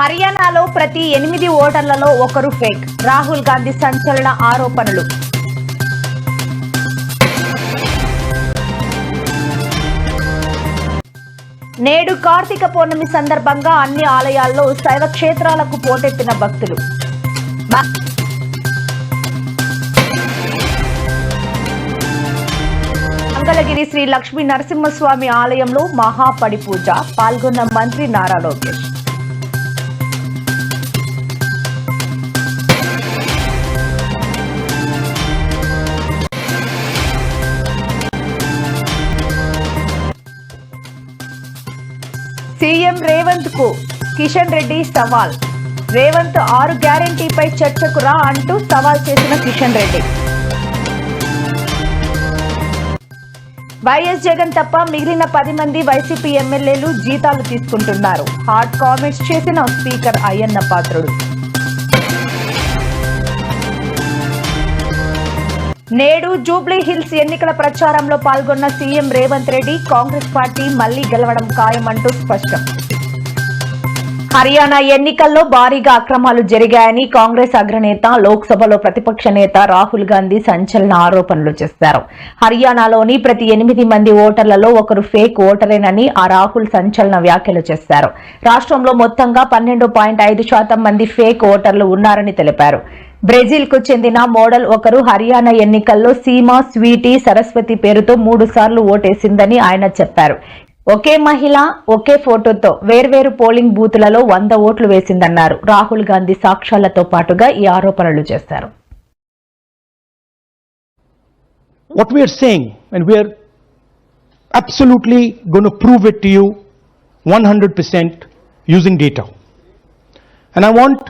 హర్యానాలో ప్రతి ఎనిమిది ఓటర్లలో ఒకరు ఫేక్. రాహుల్ గాంధీ సంచలన ఆరోపణలు. నేడు కార్తీక పౌర్ణమి సందర్భంగా అన్ని ఆలయాల్లో శైవ క్షేత్రాలకు పోటెత్తిన భక్తులు. మంగళగిరి శ్రీ లక్ష్మీ నరసింహస్వామి ఆలయంలో మహాపడి పూజ. పాల్గొన్న మంత్రి నారా లోకేష్. సీఎం రేవంత్కు కిషన్ రెడ్డి సవాల్. రేవంత్ ఆరు గ్యారంటీపై చర్చకు రా అంటూ సవాల్ చేసిన కిషన్ రెడ్డి. వైఎస్ జగన్ తప్ప మిగిలిన పది మంది వైసీపీ ఎమ్మెల్యేలు జీతాలు తీసుకుంటున్నారు. హాట్ కామెంట్స్ చేసిన స్పీకర్ అయ్యన్న పాత్రుడు. నేడు జూబ్లీ హిల్స్ ఎన్నికల ప్రచారంలో పాల్గొన్న సీఎం రేవంత్ రెడ్డి కాంగ్రెస్ పార్టీ మళ్ళీ గెలవడం ఖాయమంటూ స్పష్టం. హర్యానా ఎన్నికల్లో భారీగా అక్రమాలు జరిగాయని కాంగ్రెస్ అగ్రనేత లోక్సభలో ప్రతిపక్ష నేత రాహుల్ గాంధీ సంచలన ఆరోపణలు చేశారు. హర్యానాలోని ప్రతి ఎనిమిది మంది ఓటర్లలో ఒకరు ఫేక్ ఓటరేనని ఆ రాహుల్ సంచలన వ్యాఖ్యలు చేశారు. రాష్ట్రంలో మొత్తంగా పన్నెండు పాయింట్ ఐదు శాతం మంది ఫేక్ ఓటర్లు ఉన్నారని తెలిపారు. బ్రెజిల్కు చెందిన మోడల్ ఒకరు హర్యానా ఎన్నికల్లో సీమా స్వీటీ సరస్వతి పేరుతో మూడు సార్లు ఓటేసిందని ఆయన చెప్పారు. ఒకే మహిళ ఒకే ఫోటోతో వేర్వేరు పోలింగ్ బూతులలో వంద ఓట్లు వేసిందన్నారు. రాహుల్ గాంధీ సాక్ష్యాలతో పాటుగా ఈ ఆరోపణలు చేశారు. What we are saying, and we are absolutely going to prove it to you 100% using data. And I want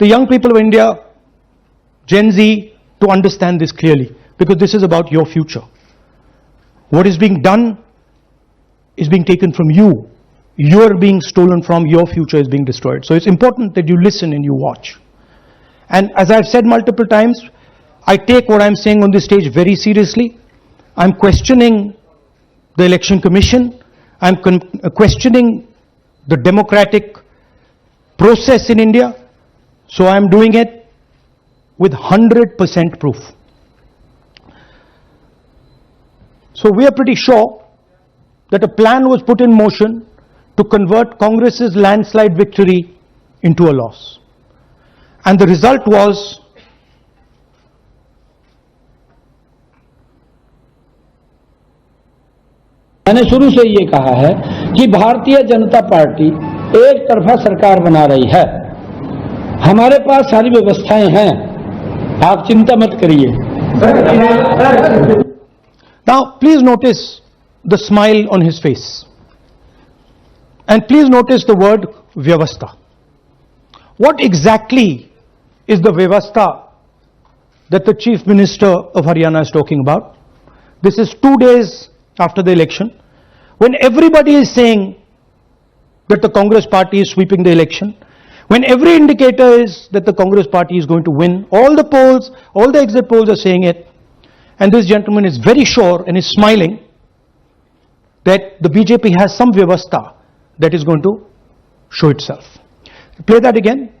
the young people of India, Gen Z, to understand this clearly, because this is about your future. What is being done is being taken from you. You're being stolen from, your future is being destroyed. So it's important that you listen and you watch. And as I've said multiple times, I take what I'm saying on this stage very seriously. I'm questioning the election commission. I'm questioning the democratic process in India. So I'm doing it with 100% proof. So we are pretty sure that a plan was put in motion to convert Congress's landslide victory into a loss. And the result was मैंने शुरू से ये कहा है कि Bharatiya Janata party एक तरफा सरकार बना रही है हमारे पास सारी व्यवस्थाएँ हैं आप चिंता मत करिए Now, please notice the smile on his face. And please notice the word Vyavastha. What exactly is the Vyavastha that the Chief Minister of Haryana is talking about? This is two days after the election, when everybody is saying that the Congress party is sweeping the election, when every indicator is that the Congress party is going to win, all the polls, all the exit polls are saying it, and this gentleman is very sure and is smiling that the BJP has some vyavastha that is going to show itself. Play that again.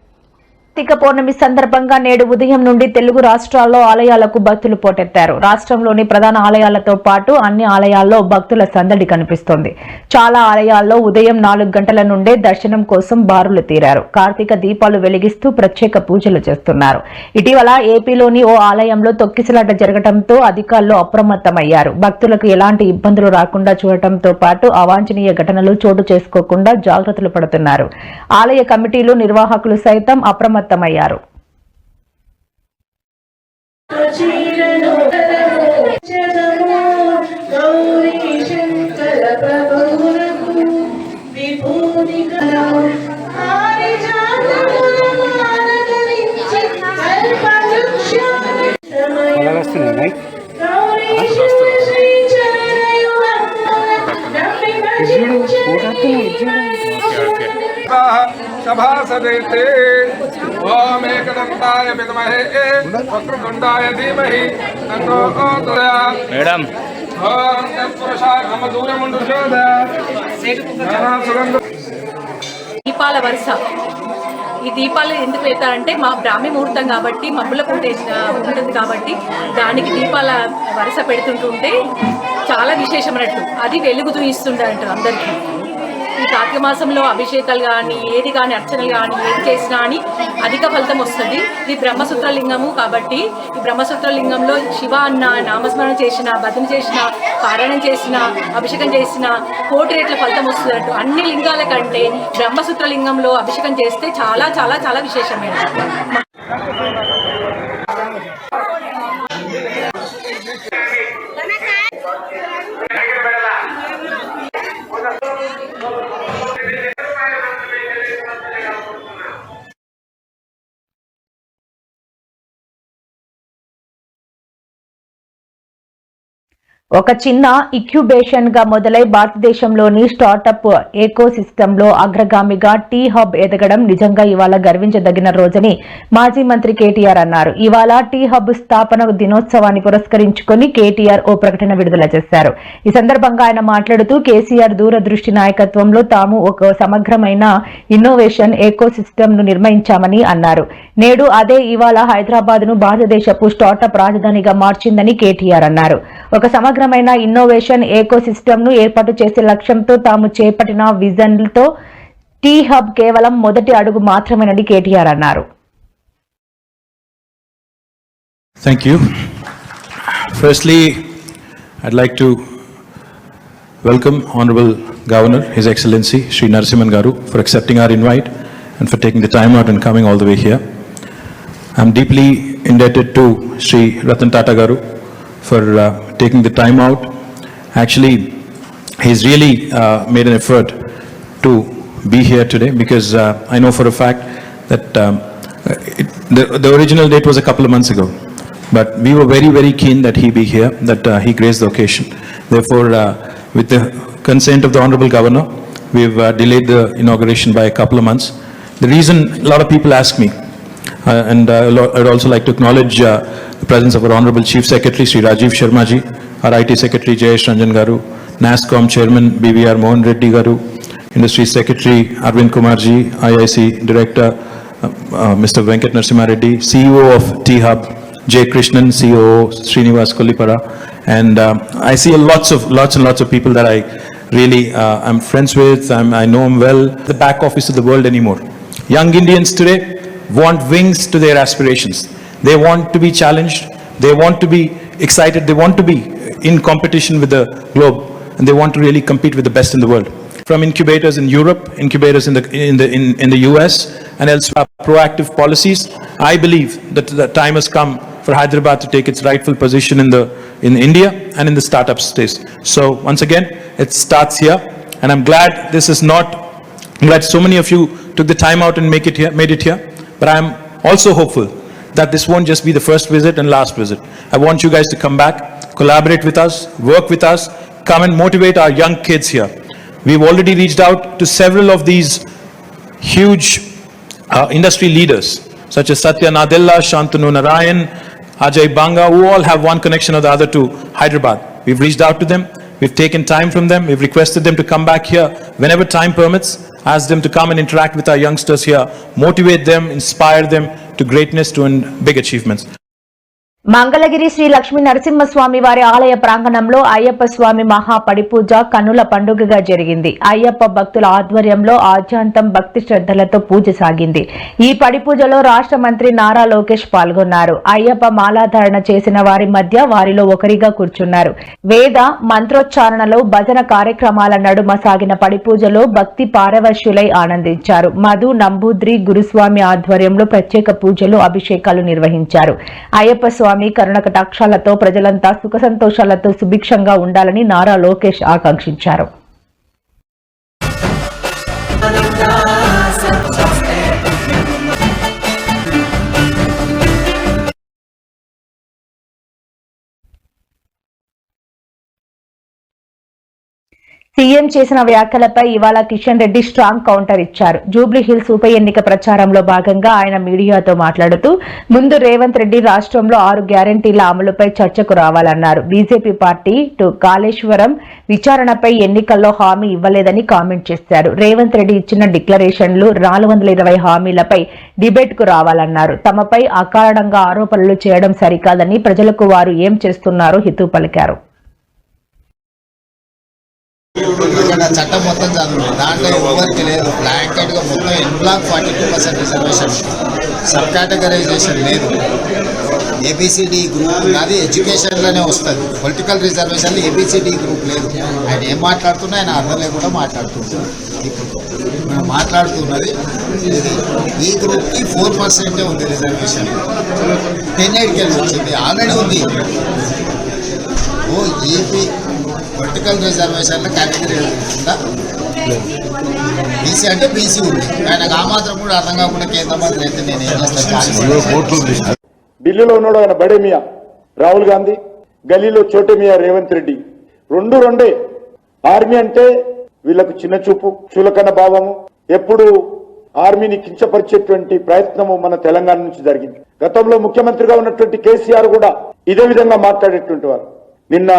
Karthika Pournami సందర్భంగా నేడు ఉదయం నుండి తెలుగు రాష్ట్రాల్లో ఆలయాలకు భక్తులు పోటెత్తారు. రాష్ట్రంలోని ప్రధాన ఆలయాలతో పాటు అన్ని ఆలయాల్లో భక్తుల సందడి కనిపిస్తోంది. చాలా ఆలయాల్లో ఉదయం నాలుగు గంటల నుండే దర్శనం కోసం బారులు తీరారు. కార్తీక దీపాలు వెలిగిస్తూ ప్రత్యేక పూజలు చేస్తున్నారు. ఇటీవల ఏపీలోని ఓ ఆలయంలో తొక్కిసలాట జరగడంతో అధికారులు అప్రమత్తమయ్యారు. భక్తులకు ఎలాంటి ఇబ్బందులు రాకుండా చూడటంతో పాటు అవాంఛనీయ ఘటనలు చోటు చేసుకోకుండా జాగ్రత్తలు పడుతున్నారు. ఆలయ కమిటీలు నిర్వాహకులు సైతం అప్రమత్త అప్రమత్తమయ్యారు. గౌరీ శంకర మేడం. దీపాల వరుస. ఈ దీపాలు ఎందుకు వేస్తారంటే మా బ్రాహ్మీ ముహూర్తం కాబట్టి మబ్బుల పూట ఉంటుంది కాబట్టి దానికి దీపాల వరుస పెడుతుంటుంటే చాలా విశేషమైనట్టు అది వెలుగుతూ ఇస్తుంటారంట అందరికీ. ఈ కార్తీక మాసంలో అభిషేకాలు కానీ ఏది కానీ అర్చనలు కానీ ఏది చేసినా అని అధిక ఫలితం వస్తుంది. ఇది బ్రహ్మసూత్ర లింగము కాబట్టి ఈ బ్రహ్మసూత్ర లింగంలో శివ అన్న నామస్మరణ చేసిన భద్రం చేసిన పారాయణం చేసిన అభిషేకం చేసిన కోటి రేట్ల ఫలితం వస్తుందంటూ. అన్ని లింగాల కంటే బ్రహ్మసూత్ర లింగంలో అభిషేకం చేస్తే చాలా చాలా చాలా విశేషమైన ఒక చిన్న ఇక్యుబేషన్గా మొదలై భారతదేశంలోని స్టార్టప్ ఏకో లో అగ్రగామిగా టీ హబ్ ఎదగడం నిజంగా ఇవాళ గర్వించదగిన రోజని మాజీ మంత్రి కేటీఆర్ అన్నారు. ఇవాళ టీ హబ్ స్థాపన దినోత్సవాన్ని పురస్కరించుకొని కేటీఆర్ ఓ ప్రకటన విడుదల చేశారు. ఈ సందర్భంగా ఆయన మాట్లాడుతూ కేసీఆర్ దూరదృష్టి నాయకత్వంలో తాము ఒక సమగ్రమైన ఇన్నోవేషన్ ఏకో ను నిర్మించామని అన్నారు. నేడు అదే ఇవాళ హైదరాబాద్ను భారతదేశపు స్టార్టప్ రాజధానిగా మార్చిందని కేటీఆర్ అన్నారు. ఒక సమగ్ర నూతనమైన ఇన్నోవేషన్ ఏకోసిస్టమ్ను ఏర్పాటు చేసే లక్ష్యంతో తాము చేపట్టిన విజన్లతో టీ హబ్ కేవలం మొదటి అడుగు మాత్రమేనని కేటీఆర్ అన్నారు thank you firstly I'd like to welcome honourable governor his excellency Shri Narasimhan garu for accepting our invite and for taking the time out and coming all the way here I'm deeply indebted to Sri Ratan Tata Garu for taking the time out. Actually, he's really uh, made an effort to be here today because uh, I know for a fact that um, it, the, the original date was a couple of months ago. But we were very, very keen that he be here, that uh, he grace the occasion. Therefore, uh, with the consent of the Honorable Governor, we've uh, delayed the inauguration by a couple of months. The reason, a lot of people ask me, uh, and uh, I'd also like to acknowledge uh, the presence of our Honorable Chief Secretary, Sri Rajiv Sharma ji, our IT Secretary, Jayesh Ranjan Garu, NASCOM Chairman, BVR Mohan Reddy Garu, Industry Secretary, Arvind Kumar ji, IIC Director, uh, uh, Mr. Venkat Narasimha Reddy, CEO of T-Hub, Jay Krishnan, CEO Srinivas Kolipara, and um, I see lots of, lots and lots of people that I really, uh, I'm friends with, I'm, I know them well, the back office of the world anymore. Young Indians today want wings to their aspirations. They want to be challenged, they want to be excited, they want to be in competition with the globe, and they want to really compete with the best in the world. From incubators in Europe, incubators in the, in the, in, in the US, and elsewhere, proactive policies, I believe that the time has come for Hyderabad to take its rightful position in the, in India and in the startup space. So once again, it starts here, and I'm glad this is not, I'm glad so many of you took the time out and make it here, made it here, but I'm also hopeful that this won't just be the first visit and last visit. I want you guys to come back, collaborate with us, work with us, come and motivate our young kids here. We've already reached out to several of these huge uh, industry leaders, such as Satya Nadella, Shantanu Narayan, Ajay Banga, who all have one connection or the other to Hyderabad. We've reached out to them, we've taken time from them, we've requested them to come back here whenever time permits, ask them to come and interact with our youngsters here, motivate them, inspire them to greatness, to big achievements. Mangalagiri Sri Lakshmi Narasimhaswamy వారి ఆలయ ప్రాంగణంలో అయ్యప్ప స్వామి మహా పడిపూజ కన్నుల పండుగగా జరిగింది. అయ్యప్ప భక్తుల ఆధ్వర్యంలో ఆద్యాంతం భక్తి శ్రద్ధలతో పూజ సాగింది. ఈ పడిపూజలో రాష్ట్ర మంత్రి నారా లోకేష్ పాల్గొన్నారు. అయ్యప్ప మాలాధారణ చేసిన వారి మధ్య వారిలో ఒకరిగా కూర్చున్నారు. వేద మంత్రోచ్చారణలో భజన కార్యక్రమాల నడుమ సాగిన పడిపూజలో భక్తి పారవశ్యులై ఆనందించారు. మధు నంబూద్రి గురుస్వామి ఆధ్వర్యంలో ప్రత్యేక పూజలు అభిషేకాలు నిర్వహించారు. అయ్యప్ప స్వామి కరుణ కటాక్షాలతో ప్రజలంతా సుఖ సంతోషాలతో సుభిక్షంగా ఉండాలని నారా లోకేష్ ఆకాంక్షించారు. సీఎం చేసిన వ్యాఖ్యలపై ఇవాళ కిషన్ రెడ్డి స్ట్రాంగ్ కౌంటర్ ఇచ్చారు. జూబ్లీ హిల్స్ ఉప ఎన్నిక ప్రచారంలో భాగంగా ఆయన మీడియాతో మాట్లాడుతూ ముందు రేవంత్ రెడ్డి రాష్ట్రంలో ఆరు గ్యారంటీల అమలుపై చర్చకు రావాలన్నారు. బీజేపీ పార్టీ టు కాళేశ్వరం విచారణపై ఎన్నికల్లో హామీ ఇవ్వలేదని కామెంట్ చేశారు. రేవంత్ రెడ్డి ఇచ్చిన డిక్లరేషన్లు నాలుగు వందల ఇరవై హామీలపై డిబేట్కు రావాలన్నారు. తమపై అకారణంగా ఆరోపణలు చేయడం సరికాదని ప్రజలకు వారు ఏం చేస్తున్నారో హితూ పలికారు. చట్టం మొత్తం చదువు దాంట్లో ఎవరికి లేదు. బ్లాంకెట్గా మొత్తం en bloc forty two percent reservation. Sub categorization లేదు. ఏబిసిడి గ్రూప్ ఉన్నది ఎడ్యుకేషన్లోనే వస్తుంది. పొలిటికల్ రిజర్వేషన్ ఏబిసిడి గ్రూప్ లేదు. ఆయన ఏం మాట్లాడుతున్నా ఆయన అర్థం లేకుండా మాట్లాడుతుంది మనం మాట్లాడుతున్నది ఈ గ్రూప్కి ఫోర్ పర్సెంటే ఉంది రిజర్వేషన్. టెన్ ఎయిట్కి వెళ్ళి వచ్చింది. ఆల్రెడీ ఉంది. ఓ ఏపీ పొలిటికల్ రిజర్వేషన్ల కేటగిరీ ఉందా? బీసీ అంటే బీసీ ఉంది. ఆయనకు ఆ మాత్రం కూడా అర్థం కాకుండా కేంద్ర మంత్రి అయితే నేను ఏం చేస్తాను ఢిల్లీలో ఉన్నాడు ఆయన బడే మియా రాహుల్ గాంధీ గల్లీలో చోటే మియా రేవంత్ రెడ్డి. రెండు రెండే. ఆర్మీ అంటే వీళ్ళకు చిన్న చూపు చులకన భావము. ఎప్పుడు ఆర్మీని కించపరిచేటువంటి ప్రయత్నము మన తెలంగాణ నుంచి జరిగింది. గతంలో ముఖ్యమంత్రిగా ఉన్నటువంటి కేసీఆర్ కూడా ఇదే విధంగా మాట్లాడేటువంటి వారు. నిన్న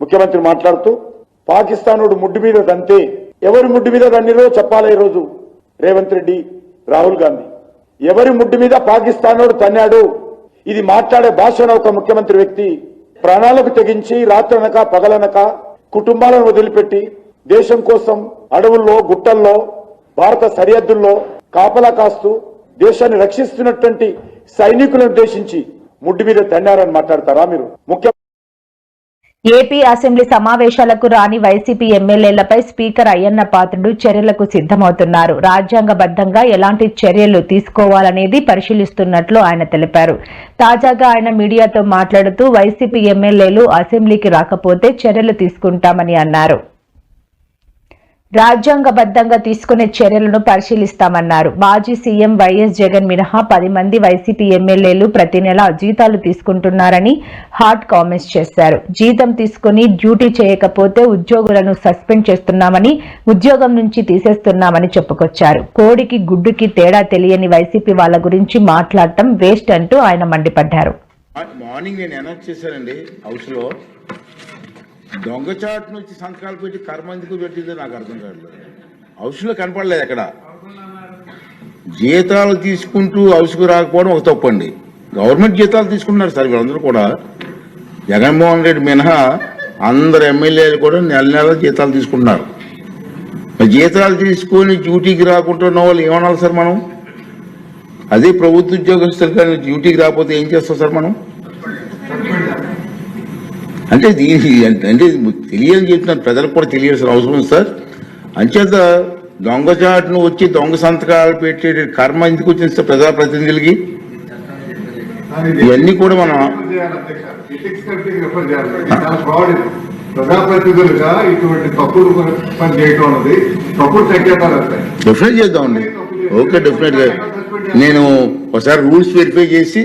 ముఖ్యమంత్రి మాట్లాడుతూ పాకిస్తానుడు ముడ్డు మీద దంతే ఎవరి ముడ్డు మీద దండిరో చెప్పాలి ఈరోజు. రేవంత్ రెడ్డి రాహుల్ గాంధీ. ఎవరి ముడ్డు మీద పాకిస్తానోడు తన్నాడు ఇది మాట్లాడే భాషను ఒక ముఖ్యమంత్రి వ్యక్తి ప్రాణాలకు తెగించి రాత్రనక పగలనక కుటుంబాలను వదిలిపెట్టి దేశం కోసం అడవుల్లో గుట్టల్లో భారత సరిహద్దుల్లో కాపలా కాస్తూ దేశాన్ని రక్షిస్తున్నటువంటి సైనికులను ఉద్దేశించి ముడ్డు మీద తన్నారని మాట్లాడతారా మీరు? ముఖ్య ఏపీ అసెంబ్లీ సమావేశాలకు రాని వైసీపీ ఎమ్మెల్యేలపై స్పీకర్ అయ్యన్న పాత్రుడు చర్యలకు సిద్దమవుతున్నారు రాజ్యాంగబద్దంగా ఎలాంటి చర్యలు తీసుకోవాలనేది పరిశీలిస్తున్నట్లు ఆయన తెలిపారు. తాజాగా ఆయన మీడియాతో మాట్లాడుతూ వైసీపీ ఎమ్మెల్యేలు అసెంబ్లీకి రాకపోతే చర్యలు తీసుకుంటామని అన్నారు. రాజ్యాంగబద్ధంగా తీసుకునే చర్యలను పరిశీలిస్తామన్నారు. మాజీ సీఎం వైఎస్ జగన్ మినహా పది మంది వైసీపీ ఎమ్మెల్యేలు ప్రతి నెల జీతాలు తీసుకుంటున్నారని హాట్ కామెంట్స్ చేశారు. జీతం తీసుకుని డ్యూటీ చేయకపోతే ఉద్యోగులను సస్పెండ్ చేస్తున్నామని ఉద్యోగం నుంచి తీసేస్తున్నామని చెప్పుకొచ్చారు. కోడికి గుడ్డుకి తేడా తెలియని వైసీపీ వాళ్ళ గురించి మాట్లాడటం వేస్ట్ అంటూ ఆయన మండిపడ్డారు. మార్నింగ్ నేను అనౌన్స్ చేశానండి హౌస్లో. దొంగచాటు నుంచి సంతకాలు పెట్టి కర్మ ఎందుకు పెట్టిందో నాకు అర్థం కాదు హౌస్లో కనపడలేదు అక్కడ జీతాలు తీసుకుంటూ హౌస్కు రాకపోవడం ఒక తప్పండి. గవర్నమెంట్ జీతాలు తీసుకుంటున్నారు సార్ వీళ్ళందరూ కూడా. జగన్మోహన్ రెడ్డి మినహా అందరు ఎమ్మెల్యేలు కూడా నెల నెల జీతాలు తీసుకుంటున్నారు. జీతాలు తీసుకొని డ్యూటీకి రాకుండా ఉన్న వాళ్ళు ఏమనాలి సార్ మనం? అదే ప్రభుత్వ ఉద్యోగస్తులు కానీ డ్యూటీకి రాకపోతే ఏం చేస్తాం సార్ మనం? అంటే దీనికి అంటే తెలియని చెప్తున్నాను ప్రజలకు కూడా తెలియాల్సిన అవసరం ఉంది సార్. అంచేత దొంగచాటును వచ్చి దొంగ సంతకాలు పెట్టే కర్మ ఎందుకు వచ్చింది సార్ ప్రజాప్రతినిధులకి? ఇవన్నీ కూడా మనం ప్రజాప్రతినిధులుగా ఇటువంటి తప్పుడు పని అన్నది తప్పుడు సంకేతాలు డెఫినెట్ చేద్దామండి. ఓకే డెఫినెట్గా నేను ఒకసారి రూల్స్ వెరిఫై చేసి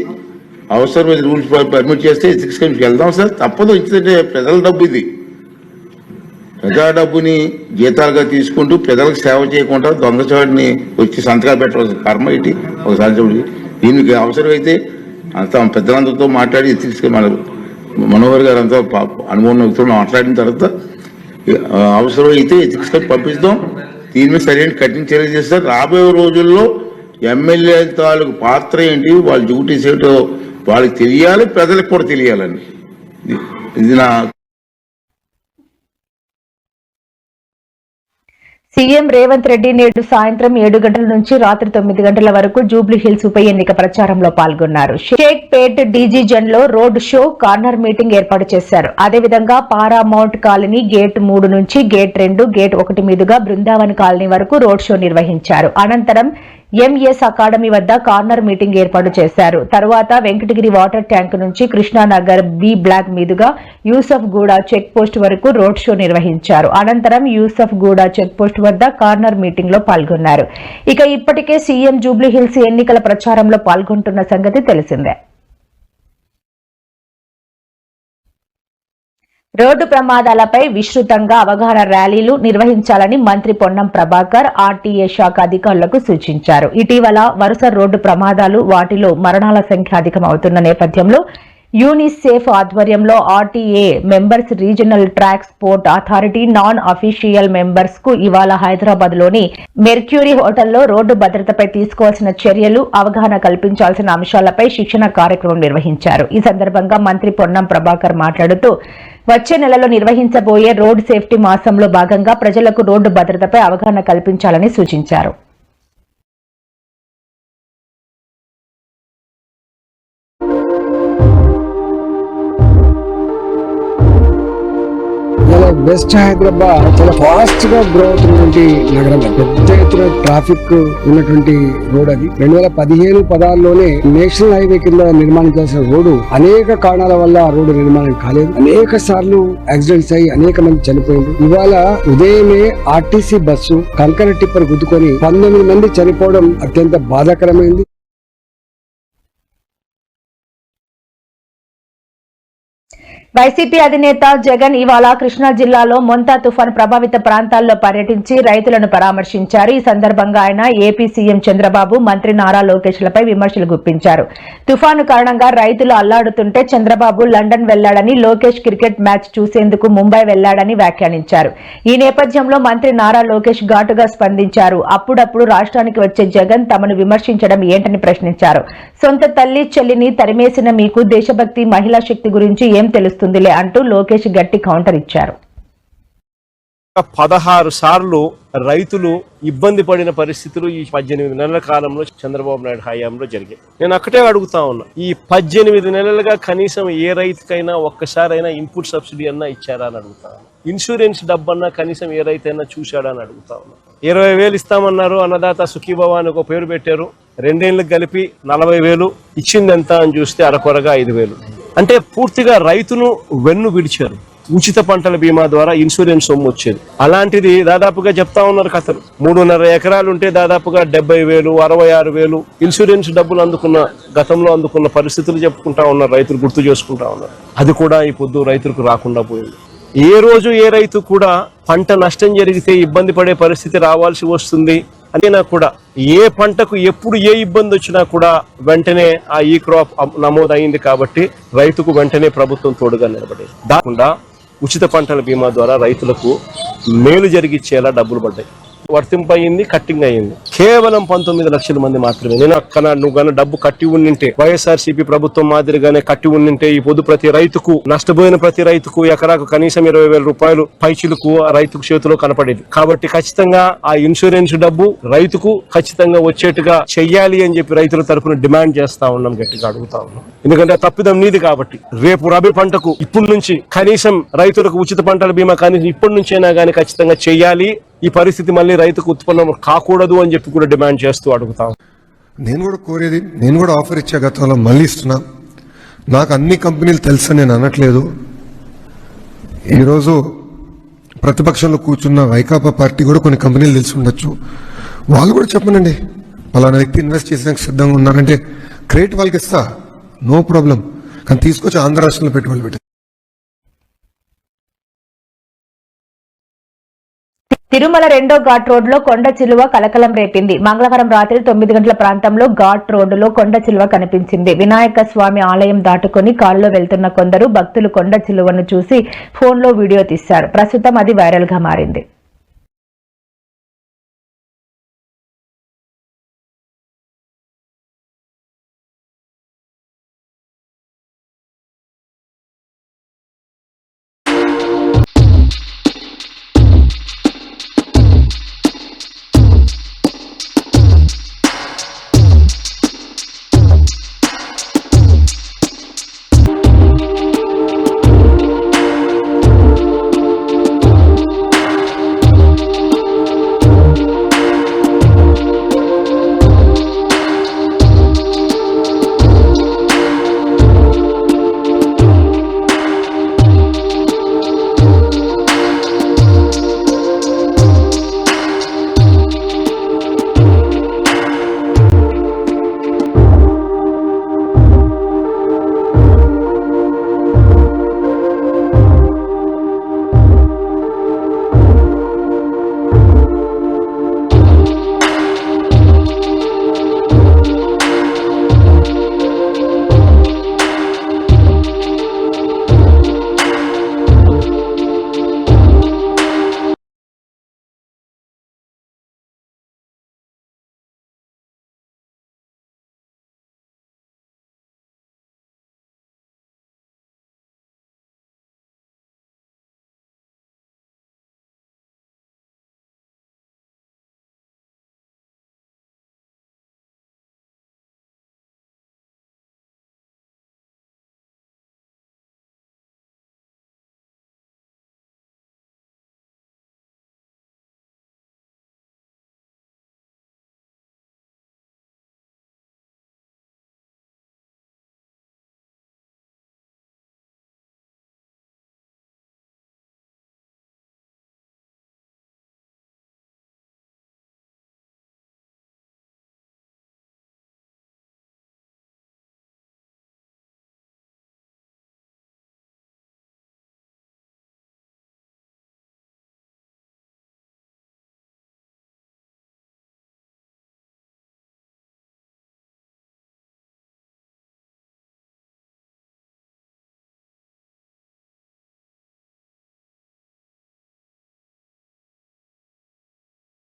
అవసరమైన రూల్స్ పర్మిట్ చేస్తే ఎథిక్స్ కమిషన్కి వెళ్దాం సార్ తప్పదు ఎందుకంటే ప్రజల డబ్బు ఇది. ప్రజా డబ్బుని జీతాలుగా తీసుకుంటూ ప్రజలకు సేవ చేయకుండా దొంగచాడిని వచ్చి సంతకాలు పెట్టవలసిన కర్మ ఇటు ఒకసారి చూడండి దీనికి అవసరమైతే అంతా పెద్దలందరితో మాట్లాడి ఎథిక్స్ మన మనోహర్ గారు అంతా అనుభవం వ్యక్తులు మాట్లాడిన తర్వాత అవసరమైతే ఎథిక్స్ కమిటీ పంపిస్తాం. దీని మీద సరైన కఠిన చర్యలు చేస్తారు. రాబోయే రోజుల్లో ఎమ్మెల్యే తాలూకు పాత్ర ఏంటి? వాళ్ళు డ్యూటీస్ ఏంటో వాళ్ళకి తెలియాలి ప్రజలకు కూడా తెలియాలని ఇది- ఇది నా సీఎం రేవంత్ రెడ్డి నేడు సాయంత్రం ఏడు గంటల నుంచి రాత్రి తొమ్మిది గంటల వరకు జూబ్లీ హిల్స్ ఉప ఎన్నిక ప్రచారంలో పాల్గొన్నారు. షేక్ పేట్ డీజీజన్లో రోడ్ షో కార్నర్ మీటింగ్ ఏర్పాటు చేశారు. అదేవిధంగా పారామౌంట్ కాలనీ గేట్ మూడు నుంచి గేట్ రెండు గేట్ ఒకటి మీదుగా బృందావన్ కాలనీ వరకు రోడ్ షో నిర్వహించారు. అనంతరం ఎంఎస్ అకాడమీ వద్ద కార్నర్ మీటింగ్ ఏర్పాటు చేశారు. తర్వాత వెంకటగిరి వాటర్ ట్యాంక్ నుంచి కృష్ణానగర్ బి బ్లాక్ మీదుగా యూసఫ్ గూడ చెక్ పోస్ట్ వరకు రోడ్ షో నిర్వహించారు. అనంతరం యూసఫ్ గూడ చెక్ పోస్ట్ వద్ద కార్నర్ మీటింగ్లో పాల్గొన్నారు. ఇక ఇప్పటికే సీఎం జూబ్లీ హిల్స్ ఎన్నికల ప్రచారంలో పాల్గొంటున్న సంగతి తెలిసిందే. రోడ్డు ప్రమాదాలపై విస్తృతంగా అవగాహన ర్యాలీలు నిర్వహించాలని మంత్రి పొన్నం ప్రభాకర్ ఆర్టీఏ శాఖ అధికారులకు సూచించారు. ఇటీవల వరుస రోడ్డు ప్రమాదాలు వాటిలో మరణాల సంఖ్య అధికమవుతున్న నేపథ్యంలో యూనిసేఫ్ ఆధ్వర్యంలో RTA members regional transport authority non official మెంబర్స్కు ఇవాళ హైదరాబాద్లోని మెర్క్యూరీ హోటల్లో రోడ్డు భద్రతపై తీసుకోవాల్సిన చర్యలు అవగాహన కల్పించాల్సిన అంశాలపై శిక్షణ కార్యక్రమం నిర్వహించారు. ఈ సందర్భంగా మంత్రి పొన్నం ప్రభాకర్ మాట్లాడుతూ వచ్చే నెలలో నిర్వహించబోయే రోడ్ సేఫ్టీ మాసంలో భాగంగా ప్రజలకు రోడ్డు భద్రతపై అవగాహన కల్పించాలని సూచించారు. వెస్ట్ హైదరాబాద్ చాలా ఫాస్ట్గా గ్రో అవుతున్నటువంటి నగరం పెద్ద ఎత్తున ట్రాఫిక్ ఉన్నటువంటి రోడ్ అది. రెండు వేల పదిహేను పదాల్లోనే నేషనల్ హైవే కింద నిర్మాణించాల్సిన రోడ్డు అనేక కారణాల వల్ల ఆ రోడ్డు నిర్మాణం కాలేదు. అనేక సార్లు యాక్సిడెంట్స్ అయ్యి అనేక మంది చనిపోయింది ఇవాళ ఉదయమే ఆర్టీసీ బస్సు కంకర టిప్పర్ గుద్దుకొని పంతొమ్మిది మంది చనిపోవడం అత్యంత బాధాకరమైంది. వైసీపీ అధినేత జగన్ ఇవాళ కృష్ణా జిల్లాలో మొంతా తుఫాన్ ప్రభావిత ప్రాంతాల్లో పర్యటించి రైతులను పరామర్శించారు. ఈ సందర్భంగా ఆయన ఏపీ సీఎం చంద్రబాబు మంత్రి నారా లోకేష్లపై విమర్శలు గుప్పించారు. తుఫాను కారణంగా రైతులు అల్లాడుతుంటే చంద్రబాబు లండన్ వెళ్ళాడని లోకేష్ క్రికెట్ మ్యాచ్ చూసేందుకు ముంబై వెళ్ళాడని వ్యాఖ్యానించారు. ఈ నేపథ్యంలో మంత్రి నారా లోకేష్ ఘాటుగా స్పందించారు. అప్పుడప్పుడు రాష్ట్రానికి వచ్చే జగన్ తమను విమర్శించడం ఏంటని ప్రశ్నించారు. సొంత తల్లి చెల్లిని తరిమేసిన మీకు దేశభక్తి మహిళా శక్తి గురించి ఏం తెలుస్తుంది? చేస్తుందిలే అంటూ లోకేష్ గట్టి కౌంటర్ ఇచ్చారు. పదహారు సార్లు రైతులు ఇబ్బంది పడిన పరిస్థితులు ఈ పద్దెనిమిది నెలల కాలంలో చంద్రబాబు నాయుడు హయాంలో జరిగాయి. నేను అక్కడే అడుగుతా ఉన్నా ఈ పద్దెనిమిది నెలలుగా కనీసం ఏ రైతుకైనా ఒక్కసారైనా ఇన్పుట్ సబ్సిడీ అన్నా ఇచ్చారా అని అడుగుతా ఉన్నా. ఇన్సూరెన్స్ డబ్బన్నా కనీసం ఏ రైతైనా చూశాడా అని అడుగుతా ఉన్నా. ఇరవై వేలు ఇస్తామన్నారు అన్నదాత సుఖీభవ అని ఒక పేరు పెట్టారు. రెండేళ్ళకు కలిపి నలభై వేలు ఇచ్చిందెంత అని చూస్తే అరకొరగా ఐదు వేలు. అంటే పూర్తిగా రైతును వెన్ను విడిచారు. ఉచిత పంటల బీమా ద్వారా ఇన్సూరెన్స్ సొమ్ము వచ్చేది. అలాంటిది దాదాపుగా చెప్తా ఉన్నారు కథలు. మూడున్నర ఎకరాలు ఉంటే దాదాపుగా డెబ్బై వేలు అరవై ఆరు వేలు ఇన్సూరెన్స్ డబ్బులు అందుకున్న గతంలో అందుకున్న పరిస్థితులు చెప్పుకుంటా ఉన్నారు రైతులు గుర్తు చేసుకుంటా ఉన్నారు. అది కూడా ఈ పొద్దు రైతులకు రాకుండా పోయింది. ఏ రోజు ఏ రైతు కూడా పంట నష్టం జరిగితే ఇబ్బంది పడే పరిస్థితి రావాల్సి వస్తుంది. అయినా కూడా ఏ పంటకు ఎప్పుడు ఏ ఇబ్బంది వచ్చినా కూడా వెంటనే ఆ ఈ క్రాప్ నమోదు అయింది కాబట్టి రైతుకు వెంటనే ప్రభుత్వం తోడుగా నిలబడేది. కాకుండా ఉచిత పంటల బీమా ద్వారా రైతులకు మేలు జరిగిచ్చేలా డబ్బులు పడ్డాయి. వర్తింపయింది కట్టింగ్ అయింది కేవలం పంతొమ్మిది లక్షల మంది మాత్రమే. నేను అక్కడ నువ్వు గన డబ్బు కట్టి ఉండింటే వైఎస్ఆర్సీపీ ప్రభుత్వం మాదిరిగానే కట్టి ఉండింటే ఈ పొద్దు ప్రతి రైతుకు నష్టపోయిన ప్రతి రైతుకు ఎకరాకు కనీసం ఇరవై వేల రూపాయలు పైచిలకు రైతుకు చేతిలో కనపడేది. కాబట్టి ఖచ్చితంగా ఆ ఇన్సూరెన్స్ డబ్బు రైతుకు ఖచ్చితంగా వచ్చేట్టుగా చెయ్యాలి అని చెప్పి రైతుల తరపున డిమాండ్ చేస్తా ఉన్నాం గట్టిగా అడుగుతా ఉన్నాం. ఎందుకంటే తప్పిదం నీది కాబట్టి. రేపు రబీ పంటకు ఇప్పటి నుంచి కనీసం రైతులకు ఉచిత పంటల బీమా కనీసం ఇప్పటి నుంచైనా కానీ ఖచ్చితంగా చెయ్యాలి. ఈ పరిస్థితి మళ్ళీ రైతుకు ఉత్పన్నం కాకూడదు అని చెప్పి కూడా డిమాండ్ చేస్తూ అడుగుతాం నేను కూడా కోరేది నేను కూడా ఆఫర్ ఇచ్చే గతంలో మళ్ళీ ఇస్తున్నా. నాకు అన్ని కంపెనీలు తెలుసని నేను అనట్లేదు. ఈరోజు ప్రతిపక్షంలో కూర్చున్న వైకాపా పార్టీ కూడా కొన్ని కంపెనీలు తెలిసి ఉండొచ్చు. వాళ్ళు కూడా చెప్పనండి పలానా వ్యక్తి ఇన్వెస్ట్ చేసేందుకు సిద్ధంగా ఉన్నారంటే క్రెడిట్ వాళ్ళకి ఇస్తా నో ప్రాబ్లం. కానీ తీసుకొచ్చి ఆంధ్ర రాష్ట్రంలో పెట్టుబడులు పెట్టారు తిరుమల రెండో ఘాట్ రోడ్లో కొండ చిలువ కలకలం రేపింది. మంగళవారం రాత్రి తొమ్మిది గంటల ప్రాంతంలో ఘాట్ రోడ్డులో కొండ చిలువ కనిపించింది. వినాయక స్వామి ఆలయం దాటుకుని కారులో వెళ్తున్న కొందరు భక్తులు కొండ చిలువను చూసి ఫోన్లో వీడియో తీశారు. ప్రస్తుతం అది వైరల్గా మారింది.